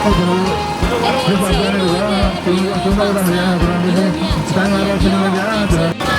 ဒီပါရတဲ့ကဒီအဆုံးမရတဲ့ရာဒီစတန်လာတဲ့ရှင်မရတဲ့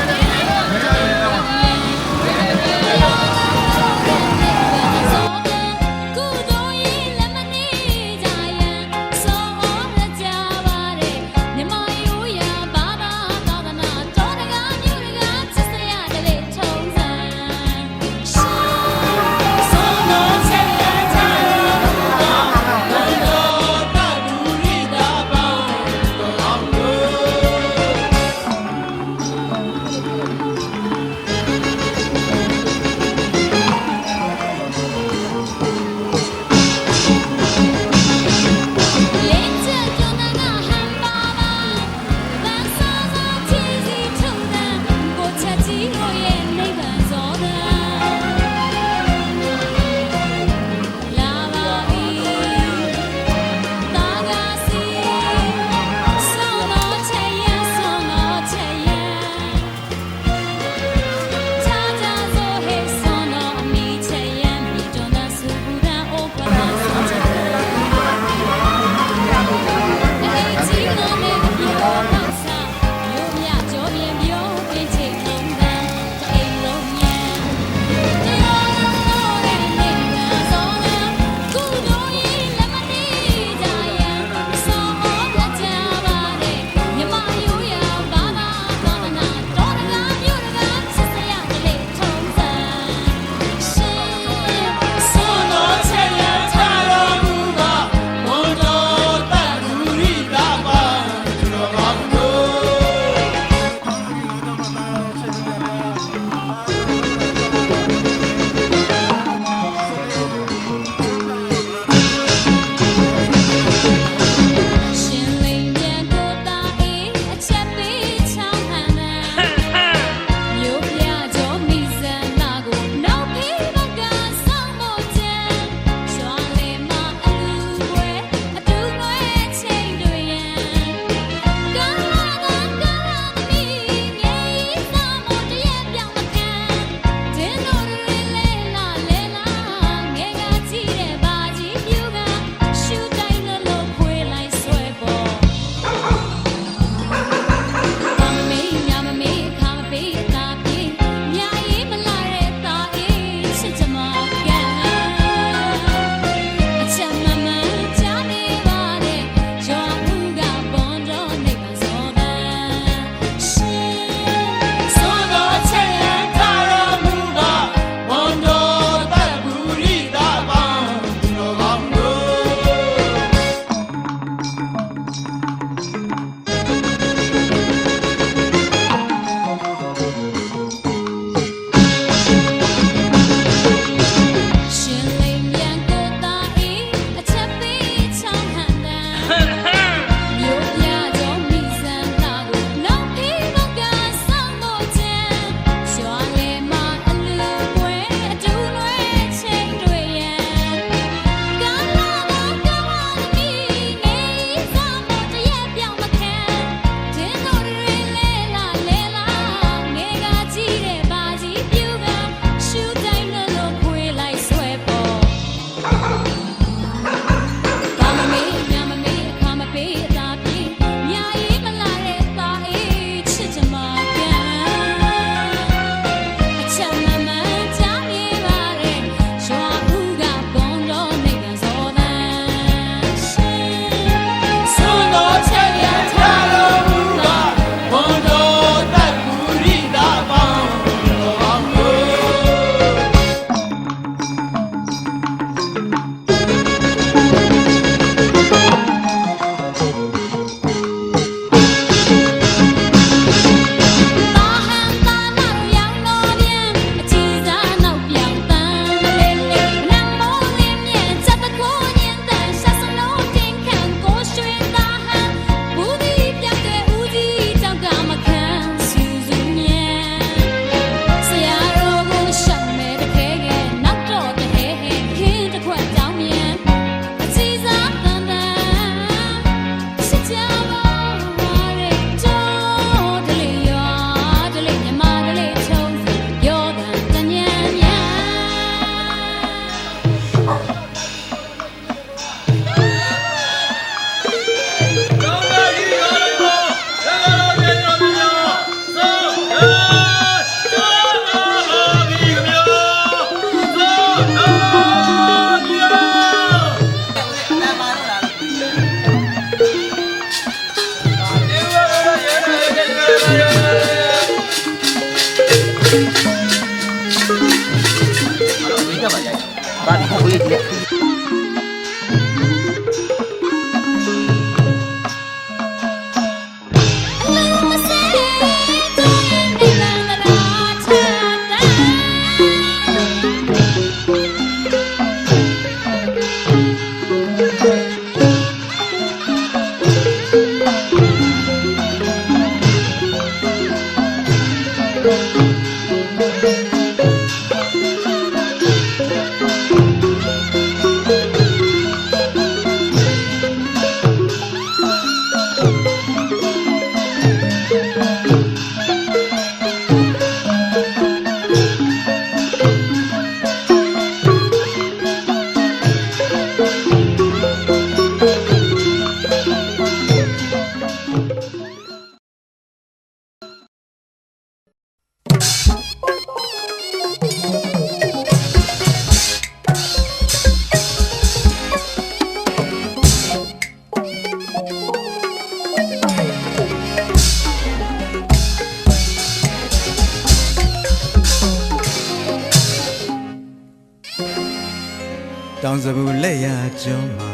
စပူလက်ရကျွန်းမှာ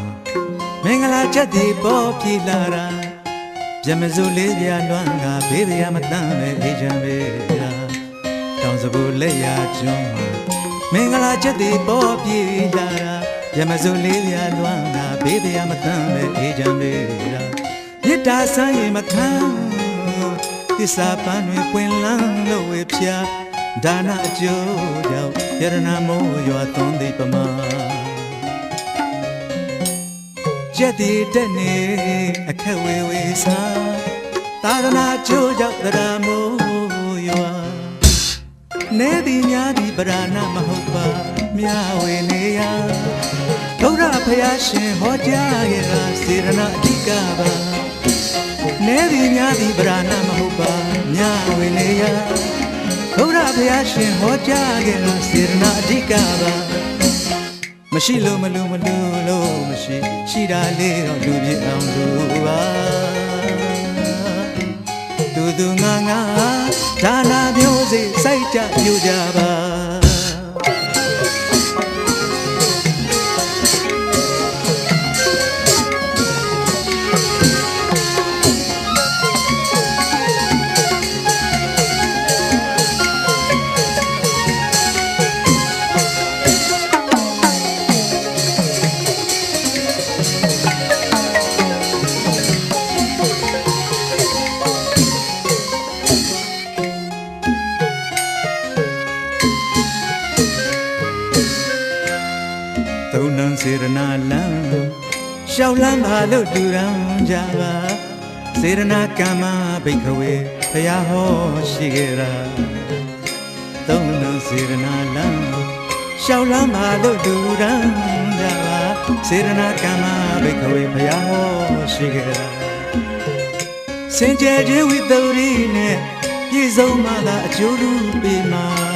မင်္ဂလာချက်ဒီပေါ်ပြေလာတာပြမစုလေးပြလွမ်းကဘေးဗျာမတမ်းပဲအေးချမ်းပဲလားတောင်စပူလက်ရကျွန်းမှာမင်္ဂလာချက်ဒီပေါ်ပြေလာတာပြမစုလေးပြလွမ်းကဘေးဗျာမတမ်းပဲအေးချမ်းပဲလားမြစ်တာဆန်းရင်မခံသစ္စာပန်းတွေပွင့်လန်းလို့ဝေဖြာဒါနအကျိုးကြောင့်ယရနာမိုးရွာသွန်းသည်ပမာ ကျက်တီတက်နေအခက်ဝေဝေစာသာသနာကျိုးကြောင့်တရားမိုးရွာနေသည်များသည်ပရာဏမဟုတ်ပါမြဝေနေယဒုရဖယားရှင်ဟောကြားခဲ့တာစေရနာအဓိကပါနေသည်များသည်ပရာဏမဟုတ်ပါမြဝေနေယဒုရဖယားရှင်ဟောကြားခဲ့တာစေရနာအဓိကပါ မရှိလို့မလို့မလို့လို့မရှိရှိတာလေးတော့လူပြအောင်လူပါတူတူငါငါဒါနာမျိုးစိစိုက်ကြပြူကြပါ လံရှောက်လန်းပါလို့တူရန်ကြပါစေရနာကမ္မဘိက္ခဝေဘုရားဟောရှိခဲ့တာသုံးနှံစေရနာလံရှောက်လန်းပါလို့တူရန်ကြပါစေရနာကမ္မဘိက္ခဝေဘုရားဟောရှိခဲ့တာစင်ကြယ်ခြင်းဝိတ္တုရိနဲ့ပြည့်စုံမှသာအကျိုးလူပေးမှာ